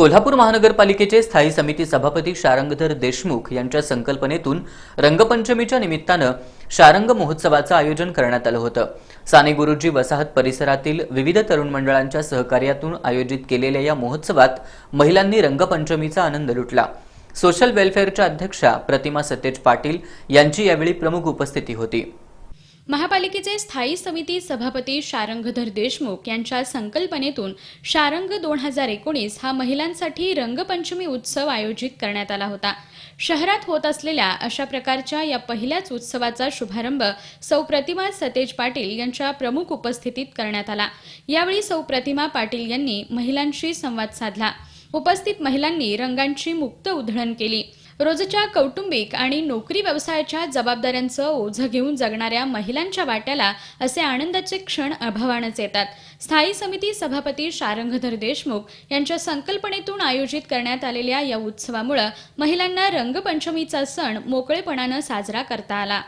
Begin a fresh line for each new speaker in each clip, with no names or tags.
कोल्हापूर महानगरपालिकेचे स्थायी समिती सभापती शारंगधर देशमुख यांच्या संकल्पनेतून रंगपंचमीच्या निमित्तानं शारंग महोत्सवाचं आयोजन करण्यात आलं होतं. साने गुरुजी वसाहत परिसरातील विविध तरुण मंडळांच्या सहकार्यातून आयोजित केलेल्या या महोत्सवात महिलांनी रंगपंचमीचा आनंद लुटला. सोशल वेलफेअरच्या अध्यक्षा प्रतिमा सतेज पाटील यांची यावेळी प्रमुख उपस्थिती होती.
महापालिकेचे स्थायी समिती सभापती शारंगधर देशमुख यांच्या संकल्पनेतून शारंग दोन हजार एकोणीस हा महिलांसाठी रंगपंचमी उत्सव आयोजित करण्यात आला होता. शहरात होत असलेल्या अशा प्रकारच्या या पहिल्याच उत्सवाचा शुभारंभ सौ प्रतिमा सतेज पाटील यांच्या प्रमुख उपस्थितीत करण्यात आला. यावेळी सौ प्रतिमा पाटील यांनी महिलांशी संवाद साधला. उपस्थित महिलांनी रंगांची मुक्त उधळण केली. रोजच्या कौटुंबिक आणि नोकरी व्यवसायाच्या जबाबदाऱ्यांचं ओझं घेऊन जगणाऱ्या महिलांच्या वाट्याला असे आनंदाचे क्षण अभावानच येतात. स्थायी समिती सभापती शारंगधर देशमुख यांच्या संकल्पनेतून आयोजित करण्यात आलेल्या या उत्सवामुळे महिलांना रंगपंचमीचा सण मोकळेपणानं साजरा करता आला.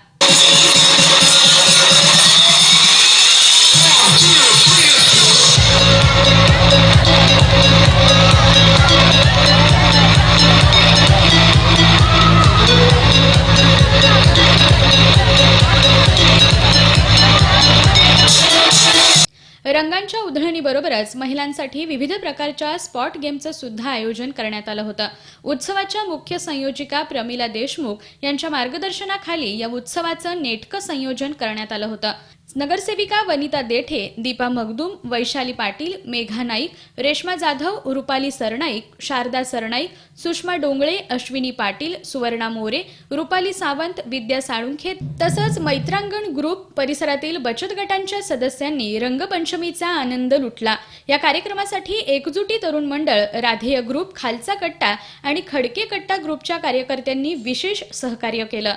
रंगांच्या उधळणीबरोबरच महिलांसाठी विविध प्रकारच्या स्पॉट गेमचं सुद्धा आयोजन करण्यात आलं होतं. उत्सवाच्या मुख्य संयोजिका प्रमिला देशमुख यांच्या मार्गदर्शनाखाली या उत्सवाचं नेटकं संयोजन करण्यात आलं होतं. नगरसेविका वनिता देठे दीपा मगदूम वैशाली पाटील मेघा नाईक रेश्मा जाधव रुपाली सरनाईक शारदा सरनाईक सुषमा डोंगळे अश्विनी पाटील सुवर्णा मोरे रुपाली सावंत विद्या साळुंखे तसंच मैत्रांगण ग्रुप परिसरातील बचत गटांच्या सदस्यांनी रंगपंचमीचा आनंद लुटला. या कार्यक्रमासाठी एकजुटी तरुण मंडळ राधेय ग्रुप खालचा कट्टा आणि खडके कट्टा ग्रुपच्या कार्यकर्त्यांनी विशेष सहकार्य केलं.